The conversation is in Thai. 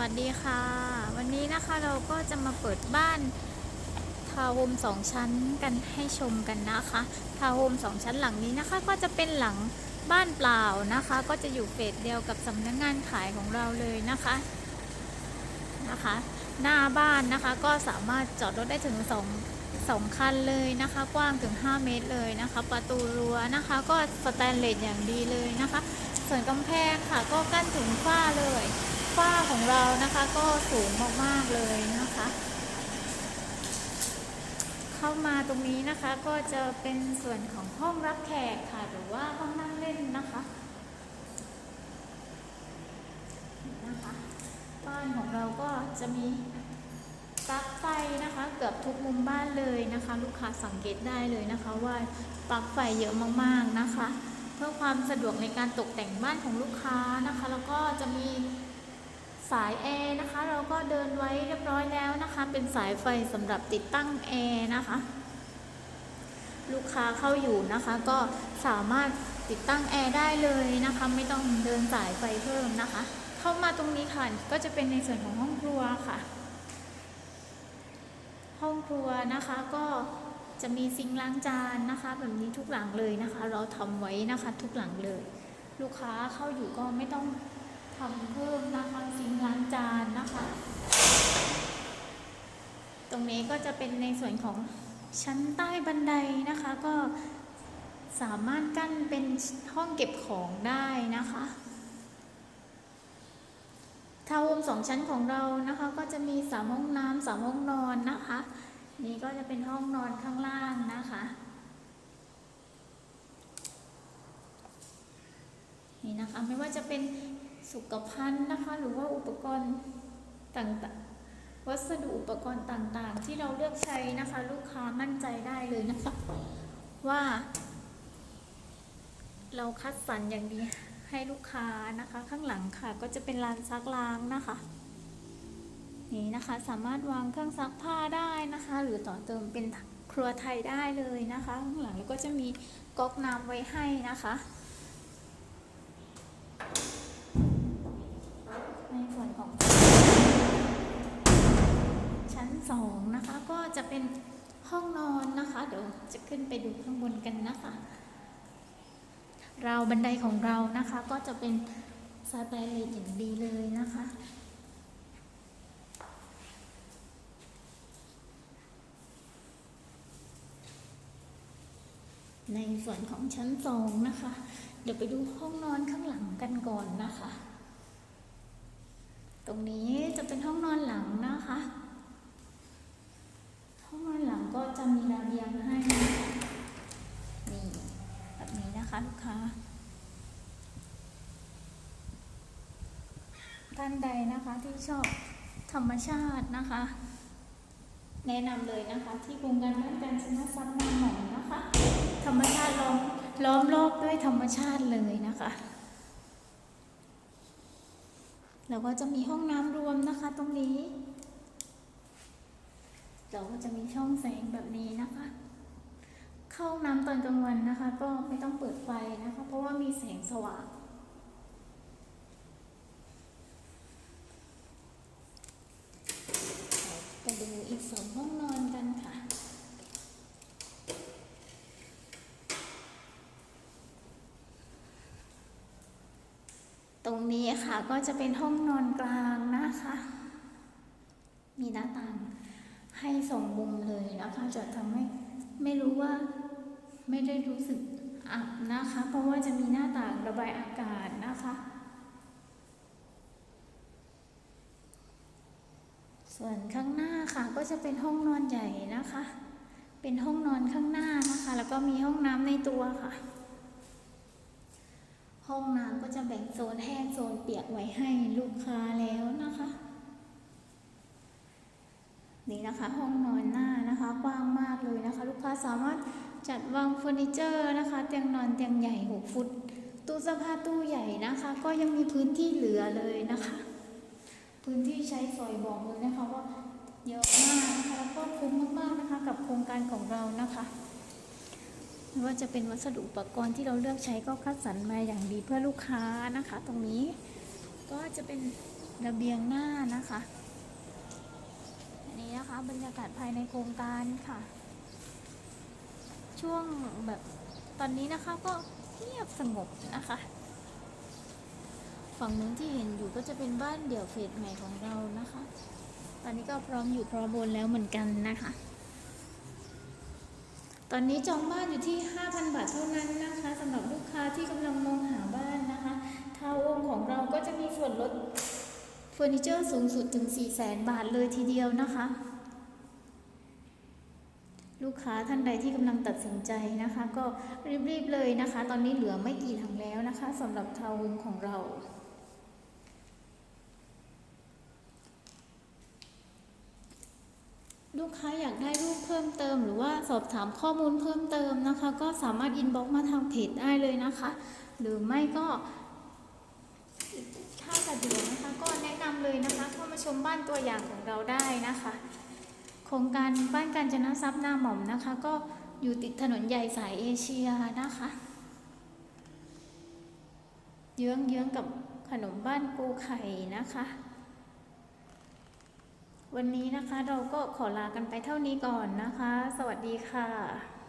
วัสดีค่ะ วันนี้นะคะเราก็จะมาเปิดบ้านทาวน์โฮมสองชั้นกันให้ชมกันนะคะทาวน์โฮมสองชั้นหลังนี้นะคะ ก็จะเป็นหลังบ้านเปล่านะคะ ก็จะอยู่เฟสเดียวกับสำนักงานขายของเราเลยนะคะนะคะ หน้าบ้านนะคะก็สามารถจอดรถได้ถึง2 2คันเลยนะคะ กว้างถึง 5 เมตรเลยนะคะ ประตูรั้วนะคะ ก็สแตนเลสอย่างดีเลยนะคะ ส่วนกำแพงค่ะก็กั้นถึงฝ้าเลย ฝ้าของเรานะคะ ก็สูงมากๆเลยนะคะ เข้ามาตรงนี้นะคะก็จะเป็นส่วนของห้องรับแขกค่ะ หรือว่าห้องนั่งเล่นนะคะนะคะบ้านของเราก็จะมีปลั๊กไฟนะคะ เกือบทุกมุมบ้านเลยนะคะ ลูกค้าสังเกตได้เลยนะคะ ว่าปลั๊กไฟเยอะมากๆนะคะ เพื่อความสะดวกในการตกแต่งบ้านของลูกค้านะคะ แล้วก็จะมี สายแอร์นะคะ เราก็เดินไว้เรียบร้อยแล้วนะคะ เป็นสายไฟสำหรับติดตั้งแอร์นะคะ ลูกค้าเข้าอยู่นะคะ ก็สามารถติดตั้งแอร์ได้เลยนะคะ ไม่ต้องเดินสายไฟเพิ่มนะคะ เข้ามาตรงนี้ค่ะ ก็จะเป็นในส่วนของห้องครัวค่ะ ห้องครัวนะคะก็จะมีซิงล้างจานนะคะ แบบนี้ทุกหลังเลยนะคะ เราทำไว้นะคะทุกหลังเลย ลูกค้าเข้าอยู่ก็ไม่ต้อง ทำเพิ่มนะคะซิงล้างจานนะคะ ตรงนี้ก็จะเป็นในส่วนของชั้นใต้บันไดนะคะก็สามารถกั้นเป็นห้องเก็บของได้นะคะทาวน์โฮมสองชั้นของเรานะคะก็จะมีสามห้องน้ำสามห้องนอนนะคะ นี่ก็จะเป็นห้องนอนข้างล่างนะคะนี่นะคะไม่ว่าจะเป็น สุขภัณฑ์นะคะ หรือว่าอุปกรณ์ต่างๆ วัสดุอุปกรณ์ต่างๆ ที่เราเลือกใช้นะคะ ลูกค้ามั่นใจได้เลยนะคะ ว่า เราคัดสรรอย่างดีให้ลูกค้านะคะ ข้างหลังค่ะ ก็จะเป็นลานซักล้างนะคะนี่นะคะสามารถวางเครื่องซักผ้าได้นะคะ หรือต่อเติมเป็นครัวไทยได้เลยนะคะ ข้างหลังแล้วก็จะมีก๊อกน้ำไว้ให้นะคะ สองนะคะ ก็จะเป็นห้องนอนนะคะ เดี๋ยวจะขึ้นไปดูข้างบนกันนะคะราวบันไดของเรานะคะ ก็จะเป็นสแตนเลสอย่างดีเลยนะคะในส่วนของชั้นสองนะคะ เดี๋ยวไปดูห้องนอนข้างหลังกันก่อนนะคะ ตรงนี้จะเป็นห้องนอนหลังนะคะ มีระเบียงให้นะคะนี่แบบนี้นะคะลูกค้า ท่านใดนะคะที่ชอบธรรมชาตินะคะ แนะนำเลยนะคะ ที่โครงการบ้านการชนะทรัพย์นาหมอนนะคะ ธรรมชาติล้อมล้อมรอบด้วยธรรมชาติเลยนะคะแล้วก็จะมีห้องน้ำรวมนะคะตรงนี้ เราก็จะมีช่องแสงแบบนี้นะคะ เข้าน้ำตอนกลางวันนะคะ ก็ไม่ต้องเปิดไฟนะคะ เพราะว่ามีแสงสว่างไปดูอีกสองห้องนอนกันค่ะตรงนี้ค่ะก็จะเป็นห้องนอนกลางนะคะ มีหน้าต่าง ให้สองมุมเลยนะคะ จะทำให้ไม่รู้ว่าไม่ได้รู้สึกอับนะคะ เพราะว่าจะมีหน้าต่างระบายอากาศนะคะ ส่วนข้างหน้าค่ะก็จะเป็นห้องนอนใหญ่นะคะ เป็นห้องนอนข้างหน้านะคะ แล้วก็มีห้องน้ำในตัวค่ะ ห้องน้ำก็จะแบ่งโซนแห้งโซนเปียกไว้ให้ลูกค้าแล้วนะคะ นี่นะคะห้องนอนหน้านะคะกว้างมากเลยนะคะ ลูกค้าสามารถจัดวางเฟอร์นิเจอร์นะคะ เตียงนอนเตียงใหญ่ 6 ฟุต ตู้เสื้อผ้าตู้ใหญ่นะคะ ก็ยังมีพื้นที่เหลือเลยนะคะ พื้นที่ใช้สอยบอกเลยนะคะว่าเยอะมากนะคะแล้วก็คุ้มมากๆนะคะ กับโครงการของเรานะคะไม่ว่าจะเป็นวัสดุอุปกรณ์ที่เราเลือกใช้ก็คัดสรรมาอย่างดีเพื่อลูกค้านะคะ ตรงนี้ก็จะเป็นระเบียงหน้านะคะ นะคะ บรรยากาศภายในโครงการค่ะ ช่วงแบบตอนนี้นะคะก็เงียบสงบนะคะ ฝั่งนู้นที่เห็นอยู่ก็จะเป็นบ้านเดี่ยวเฟสใหม่ของเรานะคะ ตอนนี้ก็พร้อมอยู่พร้อมบนแล้วเหมือนกันนะคะ ตอนนี้จองบ้านอยู่ที่ 5,000 บาทเท่านั้นนะคะสำหรับลูกค้าที่กำลังมองหาบ้านนะคะ ทาวน์โฮมของเราก็จะมีส่วนลด เฟอร์นิเจอร์สูงสุดถึง 400,000บาทเลยทีเดียวนะคะ ลูกค้าท่านใดที่กำลังตัดสินใจนะคะ ก็รีบๆเลยนะคะ ตอนนี้เหลือไม่กี่หลังแล้วนะคะสำหรับทาวน์โฮมของเราลูกค้าอยากได้รูปเพิ่มเติม หรือว่าสอบถามข้อมูลเพิ่มเติมนะคะ ก็สามารถอินบ็อกซ์มาทางเพจได้เลยนะคะ หรือไม่ก็ถ้าสะดวกนะคะ ก็แนะนำเลยนะคะ เข้ามา ชมบ้านตัวอย่างของเราได้นะคะ โครงการบ้านการจนะทรัพย์หน้าหม่อมนะคะ ก็อยู่ติดถนนใหญ่สายเอเชียนะคะเยื้องเยื้องๆกับขนมบ้านปูไข่นะคะ วันนี้นะคะเราก็ขอลากันไปเท่านี้ก่อนนะคะ สวัสดีค่ะ